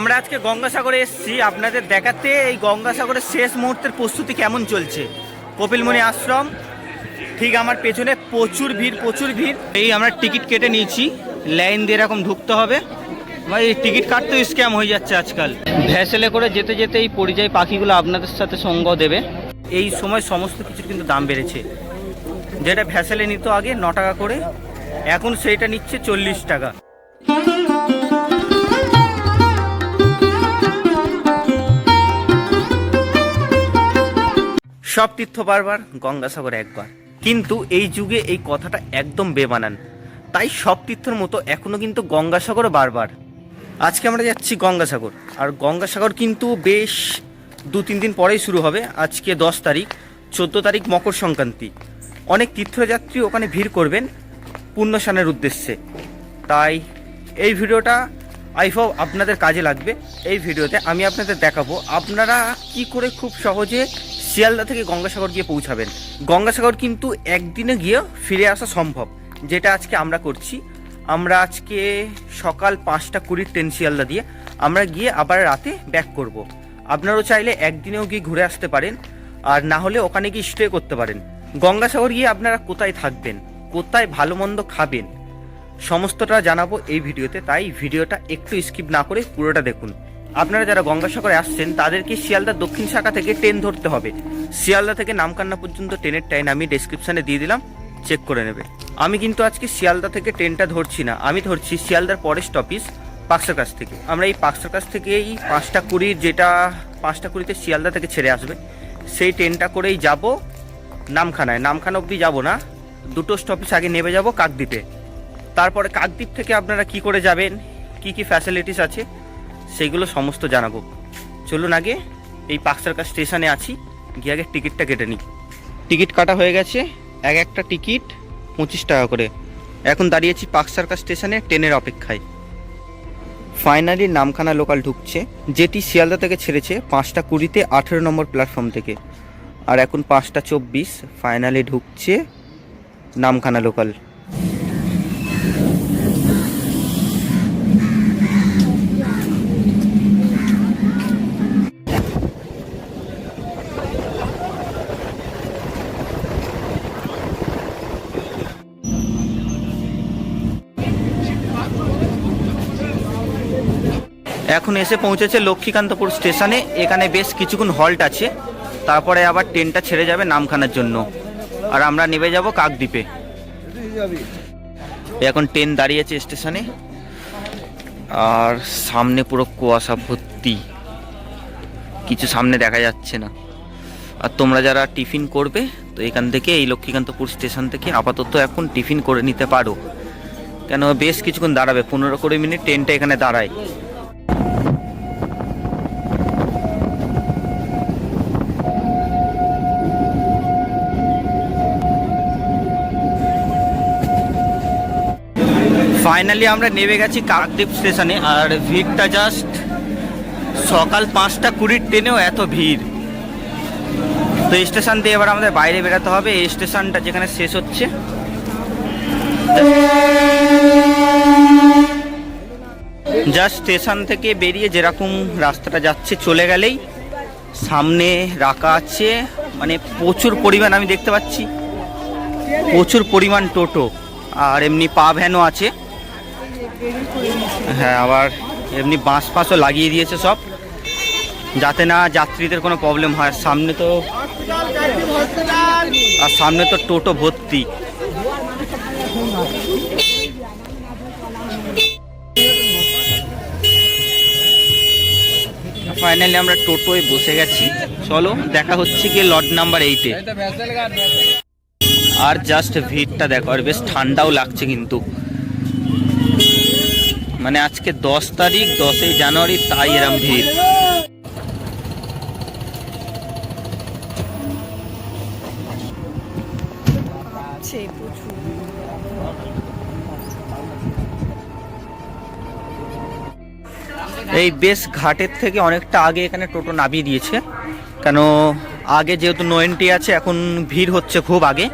আমরা আজকে গঙ্গাসাগরে এসেছি। আপনাদের দেখাতে এই গঙ্গাসাগরের শেষ মুহূর্তের প্রস্তুতি কেমন চলছে? কপিলমণি আশ্রম ঠিক আমার পেছনে প্রচুর ভিড় প্রচুর ভিড়। এই আমরা টিকিট কেটে নিয়েছি লাইন দিয়ে এরকম ঢুকতে হবে। ভাই এই টিকিট কাটতেও স্ক্যাম হয়ে যাচ্ছে আজকাল। ভ্যাসেলে করে যেতে যেতে এই পরিযায়ী পাখিগুলো আপনাদের সাথে সঙ্গ দেবে। এই সময় সমস্ত কিছুর কিন্তু দাম বেড়েছে। যেটা ভ্যাসেলে নিত আগে ন টাকা করে এখন সেইটা নিচ্ছে চল্লিশ টাকা। সব তীর্থ বারবার গঙ্গাসাগর একবার। কিন্তু এই যুগে এই কথাটা একদম বেবানান তাই সব তীর্থর মতো এখনও কিন্তু গঙ্গাসাগর বারবার। আজকে আমরা যাচ্ছি গঙ্গাসাগর। আর গঙ্গাসাগর কিন্তু বেশ দু তিন দিন পরেই শুরু হবে। আজকে দশ তারিখ, চোদ্দ তারিখ মকর সংক্রান্তি। অনেক তীর্থযাত্রী ওখানে ভিড় করবেন পুণ্যস্নানের উদ্দেশ্যে। তাই এই ভিডিওটা আই হোপ আপনাদের কাজে লাগবে। এই ভিডিওতে আমি আপনাদের দেখাবো আপনারা কি করে খুব সহজে শিয়ালদা থেকে গঙ্গাসাগর গিয়ে পৌঁছাবেন। গঙ্গাসাগর কিন্তু একদিনে গিয়ে ফিরে আসা সম্ভব, যেটা আজকে আমরা করছি। আমরা আজকে সকাল পাঁচটা কুড়ির ট্রেন শিয়ালদা দিয়ে আমরা গিয়ে আবার রাতে ব্যাক করব। আপনারাও চাইলে একদিনেও গিয়ে ঘুরে আসতে পারেন, আর না হলে ওখানে গিয়ে স্টে করতে পারেন। গঙ্গাসাগর গিয়ে আপনারা কোথায় থাকবেন? কোথায় ভালো মন্দ খাবেন? সমস্তটা জানাব এই ভিডিওতে, তাই ভিডিওটা একটু স্কিপ না করে পুরোটা দেখুন। আপনারা যারা গঙ্গাসাগরে আসছেন, তাদেরকে শিয়ালদা দক্ষিণ শাখা থেকে ট্রেন ধরতে হবে। শিয়ালদা থেকে নামকান্না পর্যন্ত ট্রেনের টাইম আমি ডেসক্রিপশানে দিয়ে দিলাম চেক করে নেবে। আমি কিন্তু আজকে শিয়ালদা থেকে ট্রেনটা ধরছি না, আমি ধরছি শিয়ালদার পরের স্টপিস পাকসার কাছ থেকে। আমরা এই পাকসার কাছ থেকে এই পাঁচটা কুড়ির যেটা, পাঁচটা কুড়িতে শিয়ালদা থেকে ছেড়ে আসবে, সেই ট্রেনটা করেই যাব নামখানায়। নামখানা অবধি যাব না, দুটো স্টপিস আগে নেমে যাব কাকদ্বীপে। তারপরে কাকদ্বীপ থেকে আপনারা কি করে যাবেন, কি কি ফ্যাসিলিটিস আছে, সেগুলো সমস্ত জানাব। চলুন আগে এই পাকসারকা স্টেশনে আছি, গিয়ে আগে টিকিটটা কেটে নিই। টিকিট কাটা হয়ে গেছে, এক একটা টিকিট পঁচিশ টাকা করে। এখন দাঁড়িয়েছি পাকসারকা স্টেশনে ট্রেনের অপেক্ষায়। ফাইনালি নামখানা লোকাল ঢুকছে, যেটি শিয়ালদা থেকে ছেড়েছে পাঁচটা কুড়িতে আঠেরো নম্বর প্ল্যাটফর্ম থেকে। আর এখন পাঁচটা চব্বিশ, ফাইনালি ঢুকছে নামখানা লোকাল। এখন এসে পৌঁছেছে লক্ষ্মীকান্তপুর স্টেশনে। এখানে বেশ কিছুক্ষণ হল্ট আছে। তারপরে আবার ট্রেনটা ছেড়ে যাবে নামখানার জন্য। আর আমরা নেমে যাব কাকদ্বীপে। এখন ট্রেন দাঁড়িয়েছে স্টেশনে। আর সামনে পুরো কুয়াশা ভর্তি। কিছু সামনে দেখা যাচ্ছে না। আর তোমরা যারা টিফিন করবে, তো এখান থেকে এই লক্ষ্মীকান্তপুর স্টেশন থেকে আপাতত এখন টিফিন করে নিতে পারো। কেন বেশ কিছুক্ষণ দাঁড়াবে, পনেরো কুড়ি মিনিট ট্রেনটা এখানে দাঁড়ায়। ফাইনালি আমরা নেমে গেছি কাকদ্বীপ স্টেশনে, আর ভিড়টা জাস্ট সকাল পাঁচটা কুড়ির ট্রেনেও এত ভিড়। তো স্টেশন দিয়ে এবার আমাদের বাইরে বেরোতে হবে, এই স্টেশনটা যেখানে শেষ হচ্ছে। জাস্ট স্টেশন থেকে বেরিয়ে যেরকম রাস্তাটা যাচ্ছে চলে গেলেই সামনে রাখা আছে মানে প্রচুর পরিমাণ আমি দেখতে পাচ্ছি, প্রচুর পরিমাণ টোটো, আর এমনি পা ভ্যানও আছে। হ্যাঁ আবার এমনি বাঁশ ফাঁসও লাগিয়ে দিয়েছে সব। যাতে না যাত্রীদের কোনো প্রবলেম হয়। সামনে তো আর সামনে তো টোটো ভর্তি। ফাইনালি আমরা টোটোয় বসে গেছি। চলো, দেখা হচ্ছে কি লট নাম্বার এইটে আর জাস্ট ভিড়টা দেখো, আর বেশ ঠান্ডাও লাগছে কিন্তু। মানে আজকে দশ তারিখ দশই জানুয়ারি তাই এরম ভিড়। এই বেশ ঘাটের থেকে অনেকটা আগে এখানে টোটো নামিয়ে দিয়েছে। কেন আগে যেহেতু নো এন্ট্রি আছে এখন ভিড় হচ্ছে খুব আগে।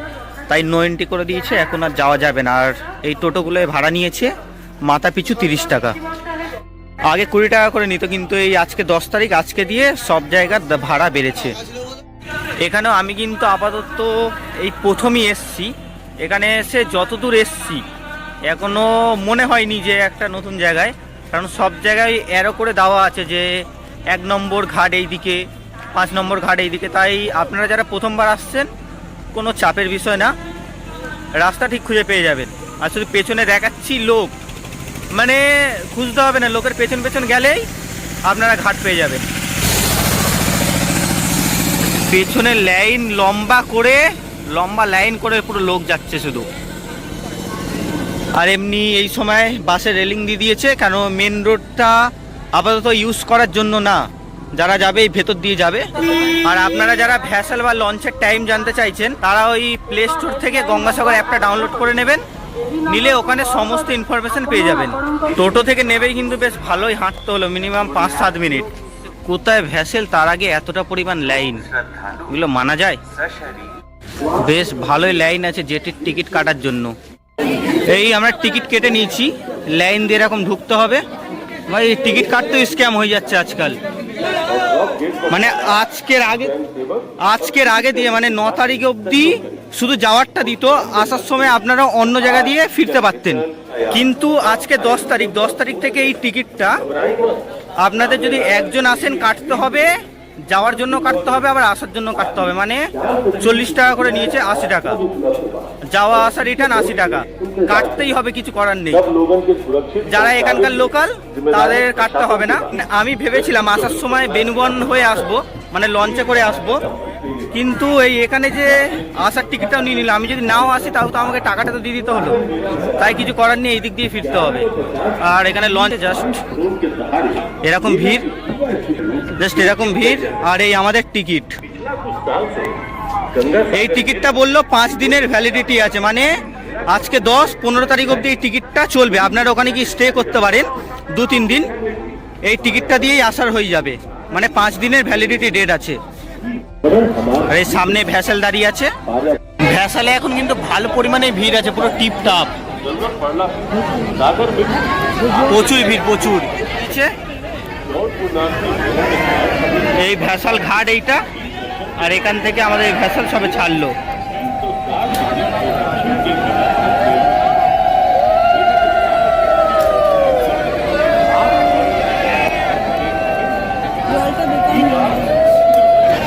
তাই নো এন্ট্রি করে দিয়েছে এখন আর যাওয়া যাবে না। আর এই টোটোগুলোয় ভাড়া নিয়েছে। মাথা পিছু তিরিশ টাকা। আগে কুড়ি টাকা করে নিত, কিন্তু এই আজকে দশ তারিখ, আজকে দিয়ে সব জায়গার ভাড়া বেড়েছে। এখানেও আমি কিন্তু আপাতত এই প্রথমই এসছি। এখানে এসে যতদূর এসছি, এখনও মনে হয়নি যে একটা নতুন জায়গায়, কারণ সব জায়গায় এরো করে দেওয়া আছে যে এক নম্বর ঘাট এইদিকে, পাঁচ নম্বর ঘাট এইদিকে। তাই আপনারা যারা প্রথমবার আসছেন, কোনো চাপের বিষয় না। রাস্তা ঠিক খুঁজে পেয়ে যাবেন। আর শুধু পেছনে দেখাচ্ছি লোক। মানে খুঁজতে হবে না, লোকের পেছন পেছন গেলেই আপনারা ঘাট পেয়ে যাবেন। পেছনে লাইন লম্বা করে, লম্বা লাইন করে পুরো লোক যাচ্ছে শুধু। আর এমনি এই সময় বাসে রেলিং দিয়ে দিয়েছে, কেন মেন রোডটা আপাতত ইউজ করার জন্য না। যারা যাবে এই ভেতর দিয়ে যাবে। আর আপনারা যারা ভ্যাসেল বা লঞ্চের টাইম জানতে চাইছেন, তারা ওই প্লে স্টোর থেকে গঙ্গাসাগর অ্যাপটা ডাউনলোড করে নেবেন। নিলে ওখানে সমস্ত ইনফরমেশন পেয়ে যাবেন। টোটো থেকে নেবেই কিন্তু বেশ ভালোই হাঁটতে হলো মিনিমাম পাঁচ সাত মিনিট। কোথায় ভ্যাসেল, তার আগে এতটা পরিমাণ লাইন এগুলো মানা যায়? বেশ ভালোই লাইন আছে জেটির টিকিট কাটার জন্য। এই আমরা টিকিট কেটে নিয়েছি লাইন দিয়ে এরকম ঢুকতে হবে। ভাই টিকিট কাটতেও স্ক্যাম হয়ে যাচ্ছে আজকাল। মানে আজকের আগে আজকের আগে দিয়ে মানে ন তারিখ অবধি শুধু যাওয়ারটা দিত, আসার সময় আপনারা অন্য জায়গা দিয়ে ফিরতে পারতেন। কিন্তু আজকে দশ তারিখ দশ তারিখ থেকে এই টিকিটটা আপনাদের যদি একজন আসেন কাটতে হবে, যাওয়ার জন্য কাটতে হবে, আবার আসার জন্য কাটতে হবে। মানে চল্লিশ টাকা করে নিয়েছে আশি টাকা। যাওয়া, আসা রিটার্ন আশি টাকা। কাটতেই হবে, কিছু করার নেই। যারা এখানকার লোকাল তাদের কাটতে হবে না। আমি ভেবেছিলাম আসার সময় বেনুবন হয়ে আসব মানে লঞ্চে করে আসব। কিন্তু এই এখানে যে আসার টিকিটটাও নিয়ে নিলাম আমি যদি নাও আসি তাও তো আমাকে টাকাটা তো দিয়ে দিতে হলো। তাই কিছু করার নেই, এই দিক দিয়ে ফিরতে হবে। আর এখানে লঞ্চে জাস্ট এরকম ভিড় জাস্ট এরকম ভিড়, আর এই আমাদের টিকিট। এই টিকিটটা বলল পাঁচ দিনের ভ্যালিডিটি আছে মানে আজকে দশ, পনেরো তারিখ অবধি এই টিকিটটা চলবে। আপনারা ওখানে কি স্টে করতে পারেন দু তিন দিন। এই টিকিটটা দিয়েই আসার হয়ে যাবে। মানে পাঁচ দিনের ভ্যালিডিটি ডেট আছে। আর এই সামনে ভ্যাসেল দাঁড়িয়ে আছে। ভ্যাসেলে এখন কিন্তু ভালো পরিমাণে ভিড় আছে, পুরো টিপ টাপ প্রচুর ভিড়, প্রচুর। এই ভ্যাসাল ঘাট এইটা, আর এখান থেকে আমাদের এই ভ্যাসাল সবে ছাড়লো।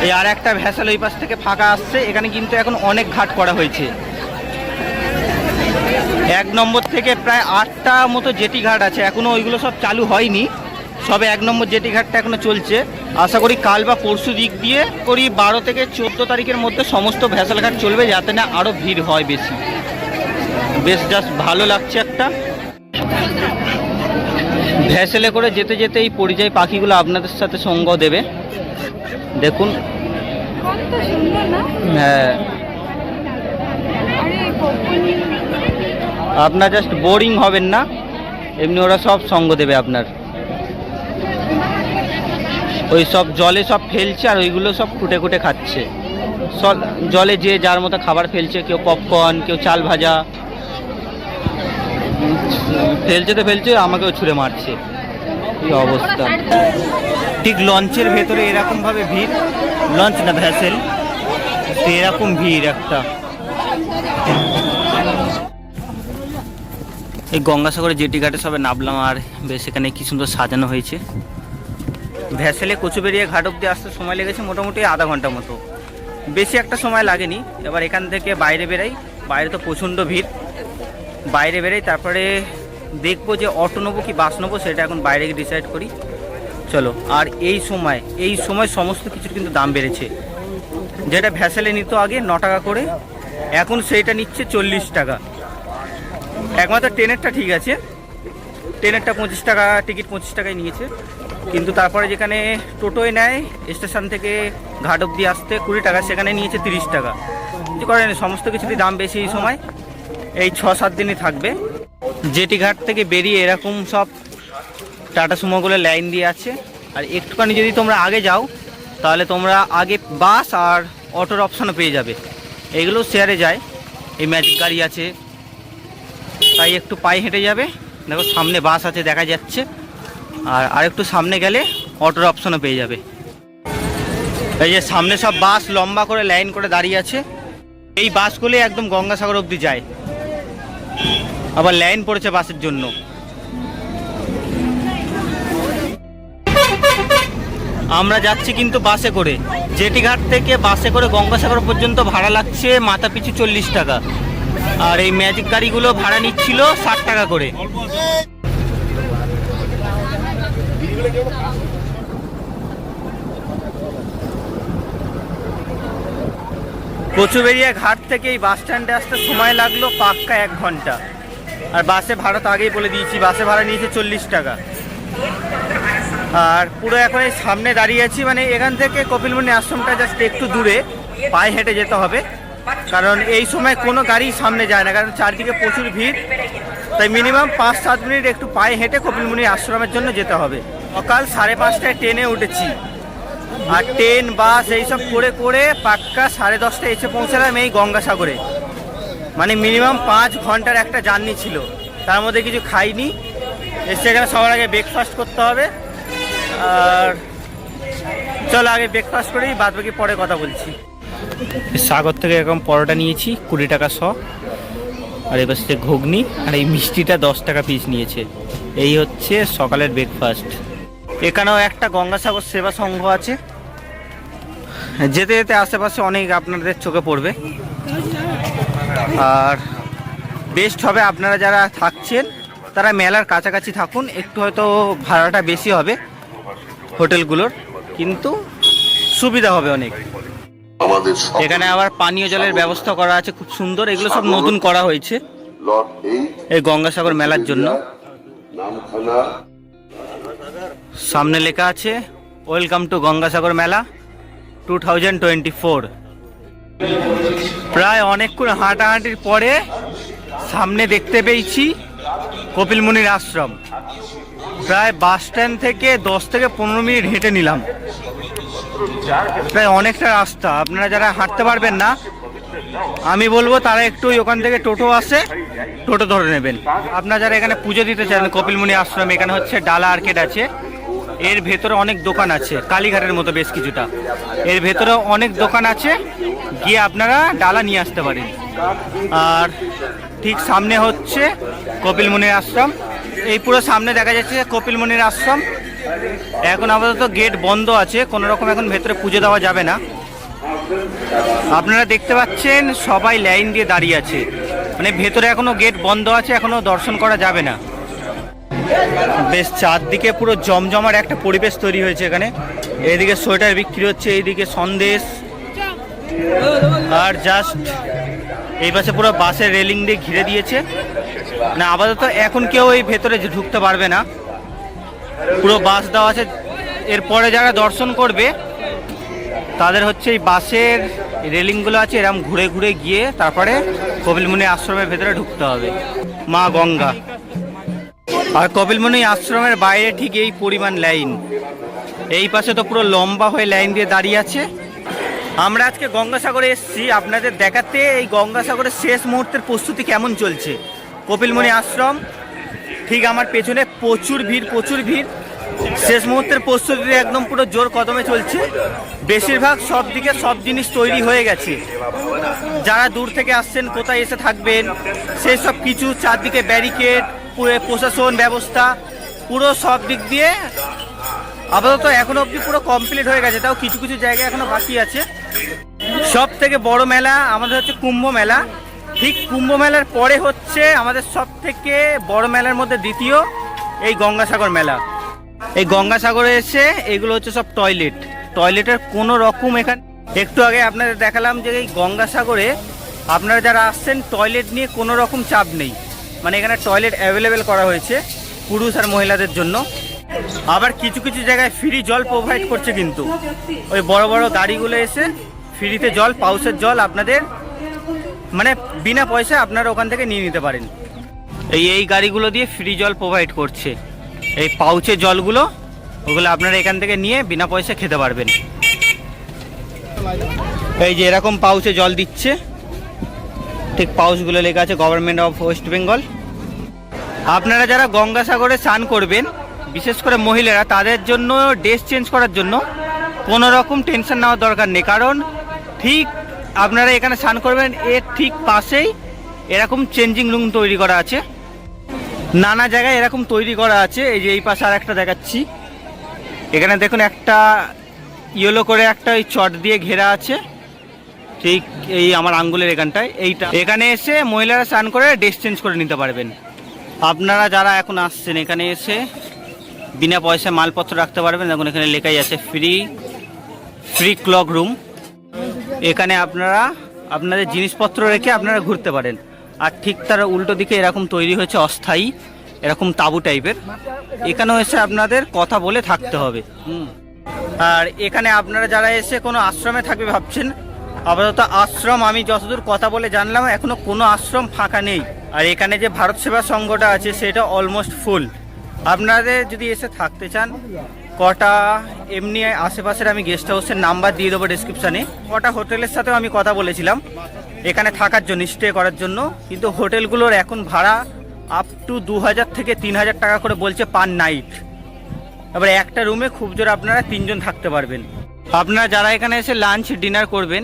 এই আর একটা ভ্যাসাল ওই পাশ থেকে ফাঁকা আসছে, এখানে কিন্তু এখন অনেক ঘাট করা হয়েছে। এক নম্বর থেকে প্রায় আটটা মতো জেটি ঘাট আছে, এখনও ওইগুলো সব চালু হয়নি। সবে এক নম্বর জেটি ঘাটটা এখনও চলছে। আশা করি কাল বা পরশু দিক দিয়ে করি বারো থেকে চোদ্দ তারিখের মধ্যে সমস্ত ভ্যাসাল ঘাট চলবে, যাতে না আরও ভিড় হয় বেশি। বেশ, জাস্ট ভালো লাগছে একটা। ভ্যাসেলে করে যেতে যেতে এই পরিযায়ী পাখিগুলো আপনাদের সাথে সঙ্গ দেবে। দেখুন হ্যাঁ। আপনার জাস্ট বোরিং হবেন না? এমনি ওরা সব সঙ্গ দেবে আপনার। ওই সব জলে সব ফেলছে আর ওইগুলো সব খুঁটে খুঁটে খাচ্ছে। সব জলে যে যার মতো খাবার ফেলছে কেউ পপকর্ন কেউ চাল ভাজা। ফেলছে তো ফেলছে আমাকেও ছুঁড়ে মারছে। কি অবস্থা? ঠিক লঞ্চের ভেতরে এরকম ভাবে ভিড়? লঞ্চ না ভ্যাসেল? এরকম ভিড় একটা। এই গঙ্গাসাগরে জেটি ঘাটে সবে নামলাম আর বেশ এখানে কি সুন্দর সাজানো হয়েছে। ভ্যাসেলে কচুবেরিয়া ঘাট অব্দি আসতে সময় লেগেছে মোটামুটি আধা ঘণ্টা মতো। বেশি একটা সময় লাগেনি। এবার এখান থেকে বাইরে বেরাই। বাইরে তো প্রচণ্ড ভিড়। বাইরে বেরাই, তারপরে দেখব যে অটো নেব কি বাস নেব সেটা এখন বাইরে গিয়ে ডিসাইড করি। চলো, আর এই সময় এই সময় সমস্ত কিছুর কিন্তু দাম বেড়েছে। যেটা ভ্যাসেলে নিত আগে ন টাকা করে, এখন সেইটা নিচ্ছে চল্লিশ টাকা। একমাত্র ট্রেনেরটা ঠিক আছে, ট্রেনেরটা পঁচিশ টাকা, টিকিট পঁচিশ টাকায় নিয়েছে। কিন্তু তারপরে যেখানে টোটোয় নেয়, স্টেশন থেকে ঘাট অব্দি আসতে কুড়ি টাকা, সেখানে নিয়েছে তিরিশ টাকা। করেন, সমস্ত কিছুরই দাম বেশি এই সময়। এই ছ সাত দিনই থাকবে। জেটি ঘাট থেকে বেরিয়ে এরকম সব টাটা সুমোগুলো লাইন দিয়ে আছে। আর একটুখানি যদি তোমরা আগে যাও, তাহলে তোমরা আগে বাস আর অটোর অপশানও পেয়ে যাবে। এগুলো শেয়ারে যায়। এই ম্যাজিক গাড়ি আছে। তাই একটু পায়ে হেঁটে যাবে। দেখো সামনে বাস আছে, দেখা যাচ্ছে। আর আরেকটু সামনে গেলে অটোর অপশানও পেয়ে যাবে। এই যে সামনে সব বাস লম্বা করে লাইন করে দাঁড়িয়ে আছে। এই বাসগুলি একদম গঙ্গাসাগর অবধি যায়। আবার লাইন পড়েছে বাসের জন্য। আমরা যাচ্ছি কিন্তু বাসে করে। জেটিঘাট থেকে বাসে করে গঙ্গাসাগর পর্যন্ত ভাড়া লাগছে মাথা পিছু চল্লিশ টাকা। আর এই ম্যাজিক গাড়িগুলো ভাড়া নিচ্ছিল ষাট টাকা করে। কচুবেড়িয়া ঘাট থেকে এই বাস স্ট্যান্ডে আসতে সময় লাগল পাক্কা এক ঘণ্টা। আর বাসে ভাড়া তো আগেই বলে দিয়েছি, বাসে ভাড়া নিয়েছে চল্লিশ টাকা। আর পুরো এখন এই সামনে দাঁড়িয়ে আছি মানে এখান থেকে কপিলমুনি আশ্রমটা জাস্ট একটু দূরে, পায়ে হেঁটে যেতে হবে। কারণ এই সময় কোনো গাড়ি সামনে যায় না, কারণ চারদিকে প্রচুর ভিড়। তাই মিনিমাম পাঁচ সাত মিনিট একটু পায়ে হেঁটে কপিলমুনি আশ্রমের জন্য যেতে হবে। সকাল সাড়ে পাঁচটায় ট্রেনে উঠেছি। আর ট্রেন, বাস, এইসব করে করে পাক্কা সাড়ে দশটায় এসে পৌঁছালাম এই গঙ্গাসাগরে। মানে মিনিমাম পাঁচ ঘণ্টার একটা জার্নি ছিল। তার মধ্যে কিছু খাইনি। এসে এখানে সবার আগে ব্রেকফাস্ট করতে হবে। আর চলো আগে ব্রেকফাস্ট করেই বাদ বাকি পরে কথা বলছি। সাগর থেকে এরকম পরোটা নিয়েছি কুড়ি টাকা শ। আর এবার সে ঘুগনি আর এই মিষ্টিটা দশ টাকা পিস নিয়েছে। এই হচ্ছে সকালের ব্রেকফাস্ট এখানেও একটা গঙ্গাসাগর সেবা সংঘ আছে। যেতে যেতে আশেপাশে অনেক আপনাদের চোখে পড়বে। আর বেস্ট হবে আপনারা যারা থাকছেন তারা মেলার কাছাকাছি থাকুন একটু হয়তো ভাড়াটা বেশি হবে হোটেলগুলোর কিন্তু সুবিধা হবে অনেক। এখানে আবার পানীয় জলের ব্যবস্থা করা আছে খুব সুন্দর এগুলো সব নতুন করা হয়েছে। এই গঙ্গাসাগর মেলার জন্য। সামনে লেখা আছে ওয়েলকাম টু গঙ্গাসাগর মেলা টু থাউজেন্ড টোয়েন্টি ফোর প্রায় অনেকক্ষণ হাঁটাহাঁটির পরে সামনে দেখতে পেয়েছি কপিলমুনির আশ্রম। প্রায় বাস স্ট্যান্ড থেকে দশ থেকে পনেরো মিনিট হেঁটে নিলাম। প্রায় অনেকটা রাস্তা। আপনারা যারা হাঁটতে পারবেন না, আমি বলব তারা একটু ওখান থেকে টোটো আসে, টোটো ধরে নেবেন। আপনারা যারা এখানে পুজো দিতে চান কপিলমুনি আশ্রম, এখানে হচ্ছে ডালা আর্কেড আছে। এর ভেতরে অনেক দোকান আছে, কালীঘাটের মতো বেশ কিছুটা। এর ভেতরে অনেক দোকান আছে, গিয়ে আপনারা ডালা নিয়ে আসতে পারেন। আর ঠিক সামনে হচ্ছে কপিল কপিলমুনির আশ্রম। এই পুরো সামনে দেখা যাচ্ছে কপিলমুনির আশ্রম। এখন আপাতত গেট বন্ধ আছে, কোনো রকম এখন ভেতরে পুজো দেওয়া যাবে না। আপনারা দেখতে পাচ্ছেন সবাই লাইন দিয়ে দাঁড়িয়ে আছে। মানে ভেতরে এখনও গেট বন্ধ আছে, এখনও দর্শন করা যাবে না। বেশ চারদিকে পুরো জমজমার একটা পরিবেশ তৈরি হয়েছে এখানে। এইদিকে সোয়েটার বিক্রি হচ্ছে এইদিকে সন্দেশ। আর জাস্ট এই পাশে পুরো বাসের রেলিং দিয়ে ঘিরে দিয়েছে। না, আপাতত এখন কেউ এই ভেতরে ঢুকতে পারবে না। পুরো বাস দেওয়া আছে। এরপরে যারা দর্শন করবে, তাদের হচ্ছে এই বাসের রেলিংগুলো আছে, এরম ঘুরে ঘুরে গিয়ে তারপরে কপিলমুনি আশ্রমের ভেতরে ঢুকতে হবে। মা গঙ্গা। আর কপিলমুনি আশ্রমের বাইরে ঠিক এই পরিমাণ লাইন। এই পাশে তো পুরো লম্বা হয়ে লাইন দিয়ে দাঁড়িয়ে আছে। আমরা আজকে গঙ্গাসাগরে এসেছি। আপনাদের দেখাতে এই গঙ্গাসাগরের শেষ মুহূর্তের প্রস্তুতি কেমন চলছে? কপিলমুনি আশ্রম, ঠিক আমার পেছনে প্রচুর ভিড় প্রচুর ভিড়। শেষ মুহূর্তের প্রস্তুতি একদম পুরো জোর কদমে চলছে। বেশিরভাগ সব দিকে সব জিনিস তৈরি হয়ে গেছে। যারা দূর থেকে আসছেন, কোথায় এসে থাকবেন, সেই সব কিছু চারদিকে ব্যারিকেড প্রশাসন, ব্যবস্থা, পুরো সব দিক দিয়ে আপাতত এখনও অবধি পুরো কমপ্লিট হয়ে গেছে। তাও কিছু কিছু জায়গায় এখনও বাকি আছে। সব থেকে বড় মেলা আমাদের হচ্ছে কুম্ভ মেলা। ঠিক কুম্ভ মেলার পরে হচ্ছে আমাদের সব থেকে বড় মেলার মধ্যে দ্বিতীয় এই গঙ্গাসাগর মেলা। এই গঙ্গাসাগরে এসে এগুলো হচ্ছে সব টয়লেট টয়লেটের কোনো রকম এখানে একটু আগে আপনাদের দেখালাম যে এই গঙ্গাসাগরে আপনারা যারা আসছেন টয়লেট নিয়ে কোনো রকম চাপ নেই। মানে এখানে টয়লেট অ্যাভেলেবেল করা হয়েছে পুরুষ আর মহিলাদের জন্য। আবার কিছু কিছু জায়গায় ফ্রি জল প্রোভাইড করছে কিন্তু। ওই বড় বড় গাড়িগুলো এসে ফ্রিতে জল, পাউসের জল আপনাদের মানে বিনা পয়সায় আপনারা ওখান থেকে নিয়ে নিতে পারেন। এই এই গাড়িগুলো দিয়ে ফ্রি জল প্রোভাইড করছে। এই পাউচে জলগুলো, ওগুলো আপনারা এখান থেকে নিয়ে বিনা পয়সা খেতে পারবেন। এই যে এরকম পাউচে জল দিচ্ছে। ঠিক পাউচগুলো লেখা আছে গভর্নমেন্ট অফ ওয়েস্ট বেঙ্গল আপনারা যারা গঙ্গাসাগরে স্নান করবেন, বিশেষ করে মহিলারা, তাদের জন্য ড্রেস চেঞ্জ করার জন্য কোনো রকম টেনশন নেওয়ার দরকার নেই, কারণ ঠিক আপনারা এখানে স্নান করবেন, এর ঠিক পাশেই এরকম চেঞ্জিং রুম তৈরি করা আছে। নানা জায়গায় এরকম তৈরি করা আছে, এই যে এই পাশে আর একটা দেখাচ্ছি। এখানে দেখুন একটা ইয়েলো করে একটা ওই চট দিয়ে ঘেরা আছে। ঠিক এই আমার আঙ্গুলের এখানটায় এইটা। এখানে এসে মহিলারা স্নান করে ড্রেস চেঞ্জ করে নিতে পারবেন। আপনারা যারা এখন আসছেন এখানে এসে বিনা পয়সায় মালপত্র রাখতে পারবেন। দেখুন, এখানে লেখাই আছে ফ্রি ফ্রি ক্লক রুম এখানে আপনারা, আপনাদের জিনিসপত্র রেখে আপনারা ঘুরতে পারেন। আর ঠিক তার উল্টো দিকে এরকম তৈরি হয়েছে অস্থায়ী, এরকম তাঁবু টাইপের। এখানেও এসে আপনাদের কথা বলে থাকতে হবে। আর এখানে আপনারা যারা এসে কোনো আশ্রমে থাকবে ভাবছেন আপাতত আশ্রম, আমি যতদূর কথা বলে জানলাম, এখনও কোনো আশ্রম ফাঁকা নেই। আর এখানে যে ভারত সেবা সংঘটা আছে, সেটা অলমোস্ট ফুল আপনাদের যদি এসে থাকতে চান, কটা, এমনি আশেপাশের আমি গেস্ট হাউসের নাম্বার দিয়ে দেবো ডিসক্রিপশানে কটা হোটেলের সাথেও আমি কথা বলেছিলাম, এখানে থাকার জন্য স্টে করার জন্য। কিন্তু হোটেলগুলোর এখন ভাড়া আপ টু দু হাজার থেকে তিন হাজার টাকা করে বলছে পার নাইট এবার একটা রুমে খুব জোর আপনারা তিনজন থাকতে পারবেন। আপনারা যারা এখানে এসে লাঞ্চ ডিনার করবেন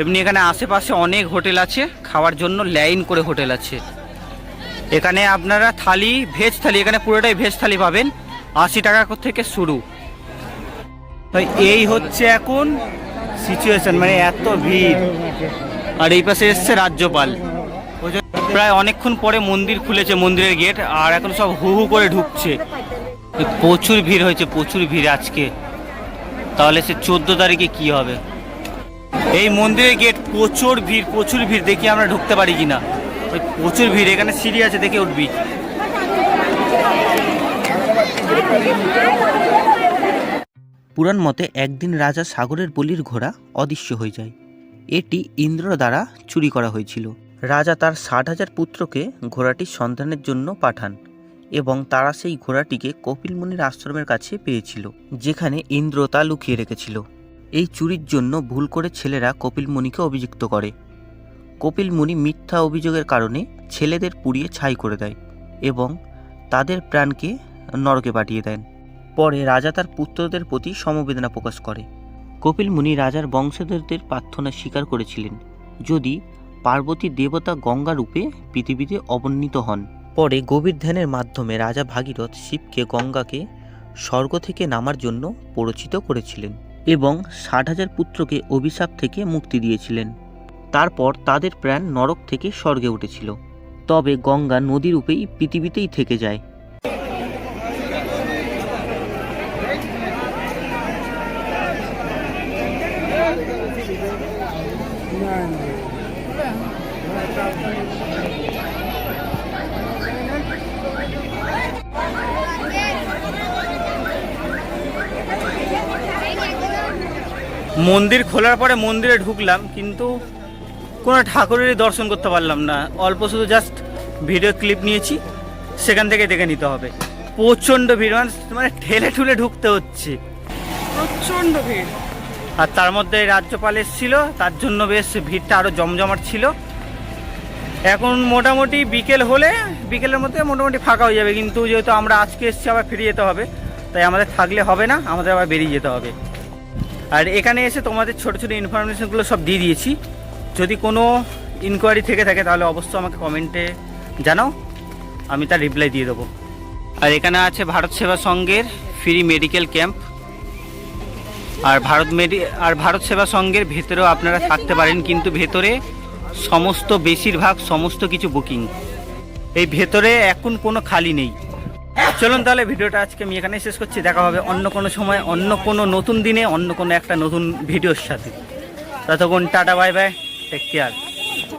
এমনি এখানে আশেপাশে অনেক হোটেল আছে, খাওয়ার জন্য লাইন করে হোটেল আছে। এখানে আপনারা থালি ভেজ থালি, এখানে পুরোটাই ভেজ থালি পাবেন। আশি টাকা থেকে শুরু। তো এই হচ্ছে এখন সিচুয়েশন মানে এত ভিড়। আর এই পাশে এসছে রাজ্যপাল। প্রায় অনেকক্ষণ পরে মন্দির খুলেছে, মন্দিরের গেট আর এখন সব হু হু করে ঢুকছে। প্রচুর ভিড় হয়েছে, প্রচুর ভিড় আজকে। তাহলে সে চোদ্দ তারিখে কি হবে? এই মন্দিরের গেট প্রচুর ভিড় প্রচুর ভিড়। দেখি আমরা ঢুকতে পারি কিনা। ওই প্রচুর ভিড়, এখানে সিঁড়ি আছে, দেখে উঠবি। পুরাণ মতে একদিন রাজা সাগরের বলির ঘোড়া অদৃশ্য হয়ে যায়। এটি ইন্দ্র দ্বারা চুরি করা হয়েছিল। রাজা তার ষাট হাজার পুত্রকে ঘোড়াটির সন্ধানের জন্য পাঠান এবং তারা সেই ঘোড়াটিকে কপিল মুনির আশ্রমের কাছে পেয়েছিল, যেখানে ইন্দ্র তা লুকিয়ে রেখেছিল। এই চুরির জন্য ভুল করে ছেলেরা কপিল মুনিকে অভিযুক্ত করে। কপিল মুনি মিথ্যা অভিযোগের কারণে ছেলেদের পুড়িয়ে ছাই করে দেয় এবং তাদের প্রাণকে নরকে পাঠিয়ে দেন। পরে রাজা তার পুত্রদের প্রতি সমবেদনা প্রকাশ করে। কপিল মুনি রাজার বংশধরদের প্রার্থনা স্বীকার করেছিলেন, যদি পার্বতী দেবতা গঙ্গা রূপে পৃথিবীতে অবন্বিত হন। পরে গভীর ধ্যানের মাধ্যমে রাজা ভাগীরথ শিবকে গঙ্গাকে স্বর্গ থেকে নামার জন্য প্ররোচিত করেছিলেন। এবং ষাট হাজার পুত্রকে অভিশাপ থেকে মুক্তি দিয়েছিলেন। তারপর তাদের প্রাণ নরক থেকে স্বর্গে উঠেছিল। তবে গঙ্গা নদীরূপেই পৃথিবীতেই থেকে যায়। মন্দির খোলার পরে মন্দিরে ঢুকলাম কিন্তু কোনো ঠাকুরেরই দর্শন করতে পারলাম না। অল্প শুধু জাস্ট ভিডিও ক্লিপ নিয়েছি সেখান থেকে দেখে নিতে হবে। প্রচণ্ড ভিড় মানে মানে ঠেলে ঠুলে ঢুকতে হচ্ছে। প্রচণ্ড ভিড়। আর তার মধ্যে রাজ্যপাল এসেছিল তার জন্য বেশ ভিড়টা আরও জমজমাট ছিল। এখন মোটামুটি বিকেল হলে বিকেলের মধ্যে মোটামুটি ফাঁকা হয়ে যাবে কিন্তু যেহেতু আমরা আজকে এসেছি আবার ফিরে যেতে হবে। তাই আমাদের থাকলে হবে না আমাদের আবার বেরিয়ে যেতে হবে। আর এখানে এসে তোমাদের ছোটো ছোটো ইনফরমেশনগুলো সব দিয়ে দিয়েছি। যদি কোনো ইনকোয়ারি থেকে থাকে তাহলে অবশ্যই আমাকে কমেন্টে জানাও, আমি তার রিপ্লাই দিয়ে দেবো। আর এখানে আছে ভারত সেবা সংঘের ফ্রি মেডিকেল ক্যাম্প আর ভারত মেডি আর ভারত সেবা সংঘের ভেতরেও আপনারা থাকতে পারেন, কিন্তু ভেতরে সমস্ত, বেশিরভাগ সমস্ত কিছু বুকিং এই ভেতরে এখন কোনো খালি নেই। চলুন তাহলে ভিডিওটা আজকে আমি এখানে শেষ করছি। দেখা হবে অন্য কোনো সময়, অন্য কোনো নতুন দিনে, অন্য কোনো একটা নতুন ভিডিওর সাথে। ততক্ষণ tata, bye bye take care